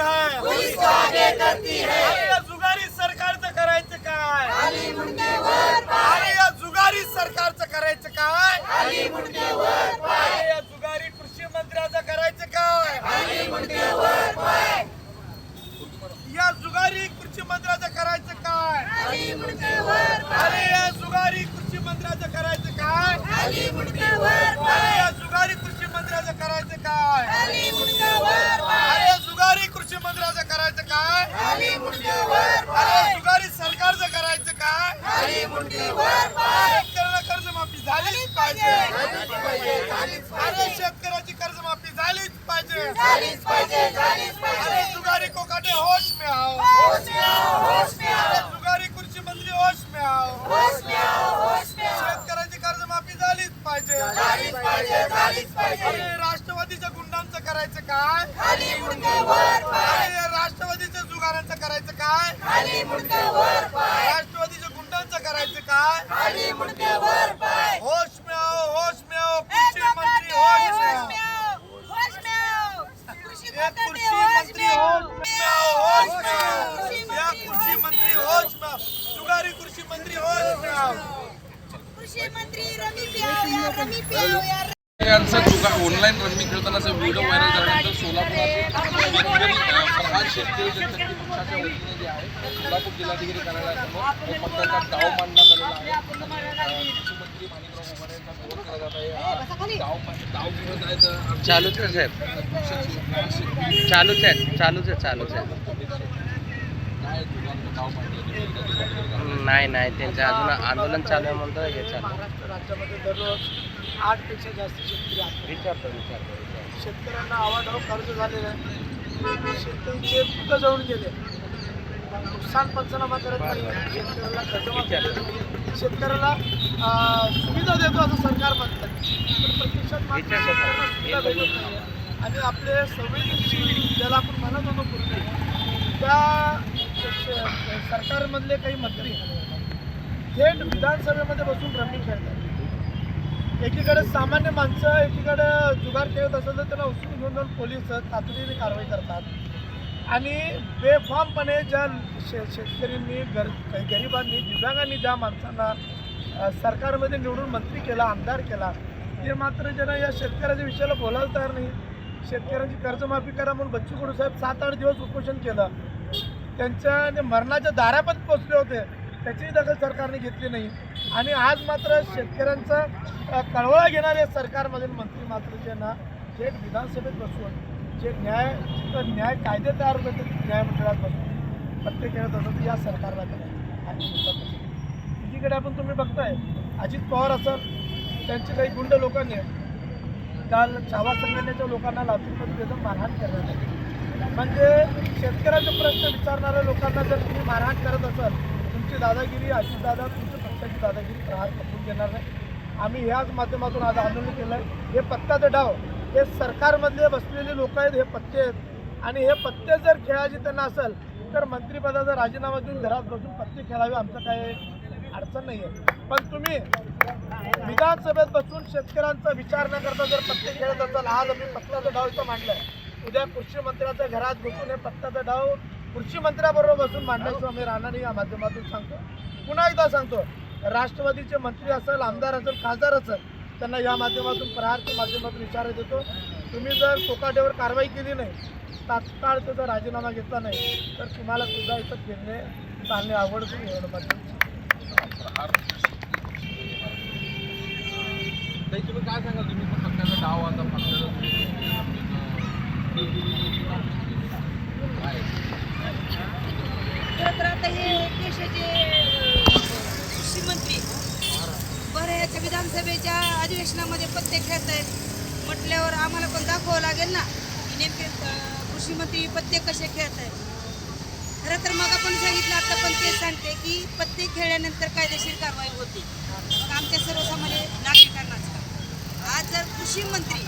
है। पुलिस करती है। जुगारी सरकारचं करायचं काय? अली मुंडे अरे या जुगारी सरकारचं करायचं काय? अली मुंडे पाहिजे शेतकऱ्याची कर्जमाफी झालीच पाहिजे अरे जुगारी कोकाटे होश में आओ जुगारी कृषी मंत्री होश में आओ शेतकऱ्याची कर्जमाफी झालीच पाहिजे अरे राष्ट्रवादीच्या गुंडांचं करायचं काय? अरे राष्ट्रवादीच्या जुगारांचं करायचं काय राष्ट्रवादीच्या गुंडांचं करायचं काय होश में आओ होश में आओ कृषी मंत्री होश में आओ या कृषी मंत्री होश में आओ होश में आओ या कृषी मंत्री होश में आओ जुगारी कृषी मंत्री कृषी मंत्री रमी पियाव या रमी पियाव या. यांचा जुगा ऑनलाईन रम्मी खेळतानाचा व्हिडिओ व्हायरल झाल्यानंतर शेतकरी अ, फरहाद शेतकरी जनशक्ती पक्षाच्या वतीने जे आहे सोलापूर जिल्हाधिकारी कार्यालयासमोर पक्षाचा डाव मांडण्यात आलेला आहे. माणिकराव यांचा विरोध केला जात हा डाव डाव चालूच आहे साहेब. शेतकरी चालूच आहे चालूच आहे चालूच आहे काय जुगारचा डाव मांडले नाही नाही त्यांचं अजून आंदोलन चालू आहे म्हणतो हे चालू. महाराष्ट्र राज्यामध्ये दररोज आठपेक्षा जास्त शेतकरी विचारतो विचारतो. शेतकऱ्यांना आवाढाव कर्ज झालेलं आहे. शेतकऱ्यांचे पिकं जळून गेले. नुकसान पंचनामा करत नाही. शेतकऱ्याला कर्जमाफी देत नाही. शेतकऱ्याला अं, सुविधा देतो असं सरकार म्हणतात पण प्रत्यक्षात मात्र शेतकऱ्यांना सुविधा भेटत नाही आणि आपले संवेदनशील ज्याला आपण म्हणत होतो पूर्वी त्या सरकारमधले काही मंत्री थेट विधानसभेमध्ये बसून रमी खेळतात. एकीकडे सामान्य माणसं एकीकडे जुगार खेळत असेल तर त्यांना उचलून घेऊन जाऊन पोलीस तातडीने कारवाई करतात. आणि बेफामपणे ज्या शे शेतकऱ्यांनी गर गरिबांनी दिव्यांगांनी ज्या माणसांना सरकारमध्ये निवडून मंत्री केला आमदार केला ते मात्र ज्यांना या शेतकऱ्याच्या विषयाला बोलायला तयार नाही. शेतकऱ्यांची कर्जमाफी करा म्हणून बच्चू कडू साहेब सात आठ दिवस उपोषण केलं. त्यांच्या ते मरणाच्या दाऱ्या पण पोचले होते. त्याचीही दखल सरकारने घेतली नाही. आणि आज मात्र शेतकऱ्यांचा कळवळा घेणारे सरकारमधील मंत्री मात्र जे थेट विधानसभेत बसून जे न्याय न्याय कायदे तयार होते ते न्यायमंडळात बसून प्रत्येक तसं असं या सरकारला करायचं आणि एकीकडे आपण तुम्ही बघताय अजित पवार असं त्यांचे काही गुंड लोकांनी काल छावा संघटनेच्या लोकांना लातूरमध्ये त्याचं मारहाण करण्यात आली. म्हणजे शेतकऱ्याचे प्रश्न विचारणाऱ्या लोकांना जर तुम्ही मारहाण करत असाल तुमची दादागिरी अजितदादा तुमच्या पक्षाची दादागिरी प्रहार पकडून घेणार नाही. आम्ही ह्याच माध्यमातून आज आंदोलन केलं आहे हे पत्त्याचं डाव हे सरकारमधले बसलेले लोक आहेत हे पत्ते आहेत. आणि हे पत्ते जर खेळायचे त्यांना असेल तर मंत्रिपदाचा राजीनामा देऊन घरात बसून पत्ते खेळावे आमचं काय अडचण नाही आहे पण तुम्ही विधानसभेत बसून शेतकऱ्यांचा विचार न करता जर पत्ते खेळत असाल आज आम्ही पत्त्याचा डाव इथं आहे उद्या कृषी मंत्र्याच्या घरात बसून हे पत्त्याचा डाव कृषी मंत्र्याबरोबर बसून मांडायचो आम्ही राहणार या माध्यमातून सांगतो. पुन्हा एकदा सांगतो राष्ट्रवादीचे मंत्री असेल आमदार असेल खासदार असेल त्यांना या माध्यमातून प्रहारच्या माध्यमातून इशारा देतो. तुम्ही जर कोकाटेवर कारवाई केली नाही तात्काळ त्याचा राजीनामा घेतला नाही तर तुम्हाला सुद्धा इथं फिरणे चालणे आवड एवढं माध्यम तुम्ही काय सांगाल? तुम्ही डाव आता तर आता हे देशाचे अं, कृषी मंत्री बरं याच्या विधानसभेच्या अधिवेशनामध्ये पत्ते खेळत आहेत म्हटल्यावर आम्हाला पण दाखवावं लागेल ना की नेमके कृषीमंत्री कृषी मंत्री पत्ते कसे खेळत आहेत खरं तर मग आपण सांगितलं आता पण ते सांगते की पत्ते खेळल्यानंतर कायदेशीर कारवाई होते. मग आमच्या सर्वसामान्य नागरिकांनाच आज जर कृषी मंत्री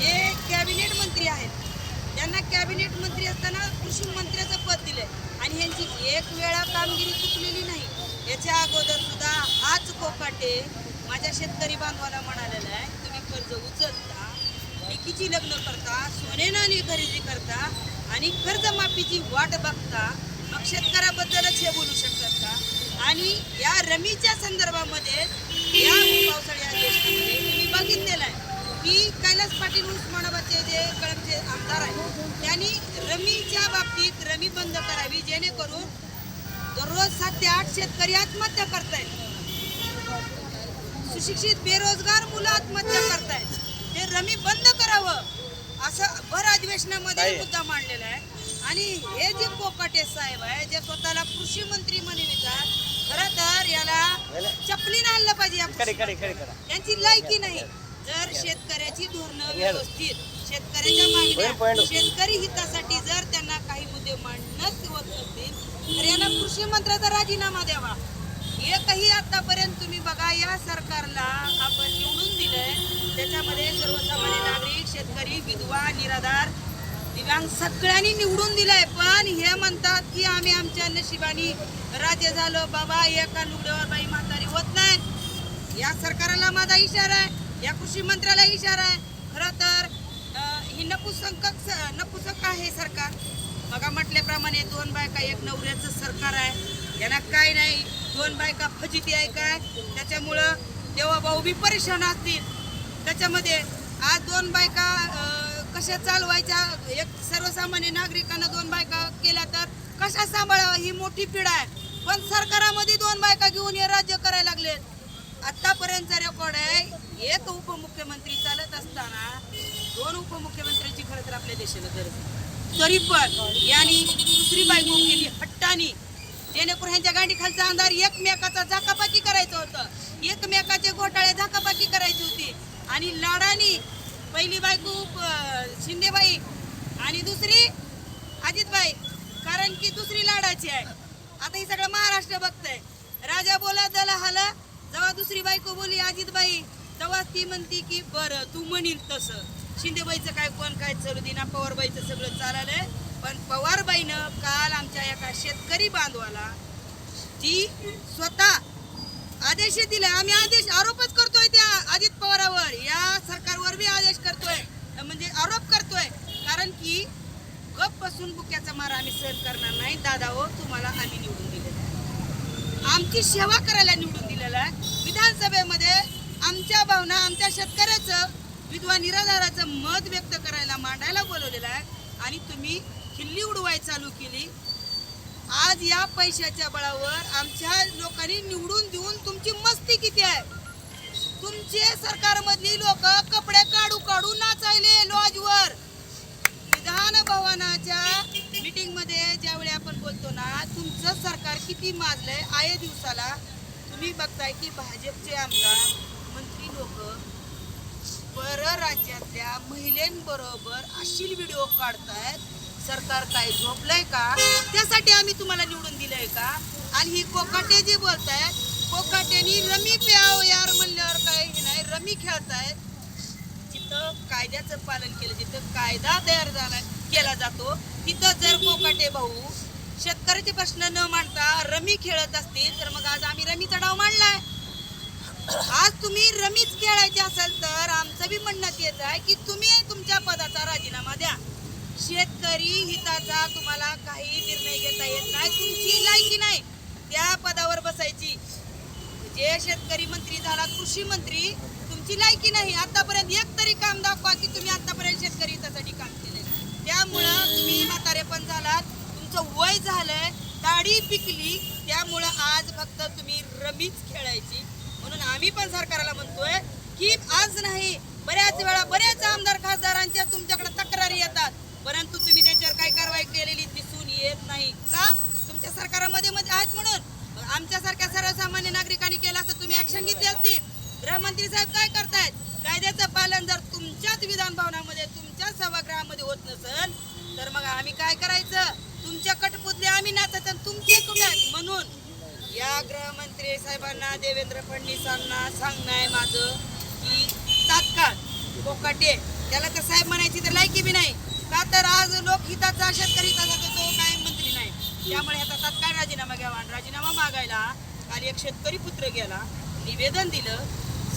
हे कॅबिनेट मंत्री आहेत त्यांना कॅबिनेट मंत्री असताना कृषी मंत्र्याचं पद दिलंय. आणि यांची एक वेळा कामगिरी चुकलेली नाही. याच्या अगोदर सुद्धा हाच कोकाटे माझ्या शेतकरी बांधवाला म्हणालेला आहे तुम्ही कर्ज उचलता लेकीची लग्न करता सोने नाणी खरेदी करता आणि कर्जमाफीची वाट बघता मग शेतकऱ्याबद्दलच हे बोलू शकतात का? आणि या रमीच्या संदर्भामध्ये या की कैलास पाटील उस्मानाबादचे जे कळमचे आमदार आहेत त्यांनी रमीच्या बाबतीत रमी बंद करावी जेणेकरून दररोज सात ते आठ शेतकरी आत्महत्या करतायत. सुशिक्षित बेरोजगार मुलं आत्महत्या करतायत. ते रमी बंद करावं असं भर अधिवेशनामध्ये मुद्दा मांडलेला आहे. आणि हे जे पोकाटे साहेब आहे जे स्वतःला कृषी मंत्री म्हणवितात खरं तर याला चपली आणलं पाहिजे यांची लायकी नाही. जर शेतकऱ्याची धोरणं व्यवस्थित शेतकऱ्याच्या मागण्या शेतकरी हितासाठी जर त्यांना काही मुद्दे मांडणंच होत नसतील तर यांना कृषी मंत्र्याचा राजीनामा द्यावा. एकही आतापर्यंत तुम्ही बघा या सरकारला आपण निवडून दिलंय. त्याच्यामध्ये सर्वसामान्य नागरिक शेतकरी विधवा निराधार दिव्यांग सगळ्यांनी निवडून दिलंय. पण हे म्हणतात की आम्ही आमच्या नशिबाने राज्य झालो. बाबा एका लुगड्यावर बाई म्हातारी होत नाही. या सरकारला माझा इशारा आहे. या कृषी मंत्र्याला इशारा आहे. खरं तर ही नपुसंक नपुसक आहे सरकार. बघा म्हटल्याप्रमाणे दोन बायका एक नवऱ्याचं सरकार आहे. यांना काय नाही दोन बायका फजिती आहे काय? त्याच्यामुळं तेव्हा भाऊ बी परेशान असतील. त्याच्यामध्ये आज दोन बायका कशा चालवायच्या? एक सर्वसामान्य नागरिकांना दोन बायका केल्या तर कशा सांभाळावं? ही मोठी पीडा आहे. पण सरकारामध्ये दोन बायका घेऊन हे राज्य करायला लागलेत. आतापर्यंतचा रेकॉर्ड आहे एक उपमुख्यमंत्री चालत असताना दोन उपमुख्यमंत्र्यांची खरं तर आपल्या देशाला गरज आहे. तरी पण यांनी दुसरी बायको केली हट्टानी जेणेकरून ह्यांच्या गाडी खालचा अंधार एकमेकाचा झाकापाकी करायचं होतं. एकमेकाचे घोटाळे झाकापाकी करायची होती. आणि लाडानी पहिली बायको शिंदेबाई आणि दुसरी अजितबाई कारण की दुसरी लाडाची आहे. आता ही सगळं महाराष्ट्र बघतंय. राजा बोला दला हाला जेव्हा दुसरी बायको बोली अजितबाई तेव्हा ती म्हणती की बरं तू म्हणील तसं. शिंदेबाईचं काय कोण काय चालू दिना पवारबाईचं सगळं चाललंय. पण पवारबाईनं काल आमच्या एका शेतकरी बांधवाला ती स्वतः आदेश दिले. आम्ही आदेश आरोपच करतोय त्या अजित पवारावर. या सरकारवर बी आदेश करतोय. म्हणजे आरोप करतोय. कारण की गप बसून बुक्याचा मार आम्ही सहन करणार नाही. दादा हो तुम्हाला आम्ही निवडून दिले आमची सेवा करायला निवडून विधानसभेमध्ये आमच्या भावना आमच्या शेतकऱ्याचं विधवा निराधाराचं मत व्यक्त करायला मांडायला बोलवलेलं आहे. आणि तुम्ही खिल्ली उडवाय चालू केली. आज या पैशाच्या बळावर आमच्या लोकांनी निवडून देऊन तुमची मस्ती किती आहे? तुमचे सरकारमधली लोक कपडे काढू काढू नाचायले लॉजवर. विधान भवनाच्या मिटिंगमध्ये ज्यावेळी आपण बोलतो ना तुमचं सरकार किती माजलंय आहे दिवसाला तुम्ही बघताय की भाजपचे आमदार मंत्री लोक परराज्यातल्या महिलांबरोबर अशील व्हिडिओ काढतायत. सरकार काय झोपलंय का? त्यासाठी आम्ही तुम्हाला निवडून दिलंय का? आणि ही कोकाटे जे बोलतायत कोकाट्यानी रमी प्याव यार म्हणल्यावर काय हे नाही रमी खेळतायत. जिथं कायद्याचं पालन केलं जिथं कायदा तयार झाला केला जातो तिथं जर कोकाटे भाऊ शेतकऱ्याचे प्रश्न न मांडता रमी खेळत असतील तर मग आज आम्ही रमीचा डाव मांडलाय. आज तुम्ही रमीच खेळायचे असेल तर आमचं बी म्हणण्यात येत आहे की तुम्ही तुमच्या पदाचा राजीनामा द्या. शेतकरी हिताचा तुम्हाला काही निर्णय घेता येत नाही तुमची लायकी नाही त्या पदावर बसायची. जे शेतकरी मंत्री झाला कृषी मंत्री तुमची लायकी नाही. आतापर्यंत एक तरी काम दाखवा की तुम्ही आतापर्यंत शेतकरी हितासाठी काम केले त्यामुळं तुम्ही म्हातारे पण झालात तुमचं वय झालंय दाढी पिकली त्यामुळं आज फक्त तुम्ही रमीच खेळायची. म्हणून आम्ही पण सरकारला म्हणतोय की आज नाही. बऱ्याच वेळा बऱ्याच आमदार खासदारांच्या तुमच्याकडे तक्रारी येतात. परंतु तुम्ही त्यांच्यावर काही कारवाई केलेली दिसून येत नाही. का? तुमच्या सरकारामध्ये मध्ये आहेत म्हणून. आमच्यासारख्या सर्वसामान्य नागरिकांनी केलं असं तुम्ही ऍक्शन घेतली असती गृहमंत्री साहेब काय करतायत? कायद्याचं पालन जर तुमच्याच विधान भवनामध्ये तुमच्याच सभागृहामध्ये होत नसेल तर मग आम्ही काय करायचं? आम्ही तुमचे कुठे आहेत? म्हणून. या गृहमंत्री साहेबांना देवेंद्र फडणवीसांना सांगणं आहे माझं की तात्काळ कोकाटे त्याला तर साहेब म्हणायची तर लायकी बी नाही. का तर आज लोकहिताचा शेतकरी हिताचा तो काय मंत्री नाही. त्यामुळे आता तात्काळ राजीनामा घ्यावा आणि राजीनामा मागायला काल एक शेतकरी पुत्र गेला. निवेदन दिलं.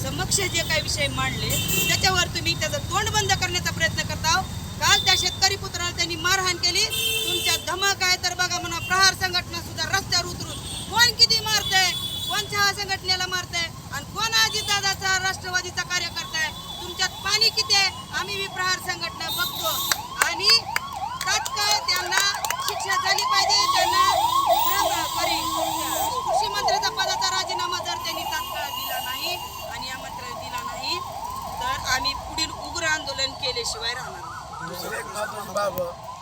समक्ष जे काही विषय मांडले त्याच्यावर तुम्ही त्याचं तोंड बंद करण्याचा प्रयत्न करता काल त्या शेतकरी पुत्राला त्यांनी मारहाण केली. तुमच्या धमक आहे तर बघा म्हणा प्रहार संघटना सुद्धा रस्त्यावर उतरून कोण किती मारतंय कोण चहा संघटनेला मारतंय आणि कोण अजितदादाचा राष्ट्रवादीचा कार्यकर्ता आहे तुमच्यात पाणी किती आहे? आम्ही बी प्रहार संघटना बघतो. आणि तात्काळ त्यांना शिक्षा झाली पाहिजे त्यांना कृषी मंत्र्याचा पदाचा राजीनामा जर त्यांनी तात्काळ दिला नाही आणि या दिला नाही तर आम्ही पुढील उग्र आंदोलन केल्याशिवाय राहणार Select Atong Baba.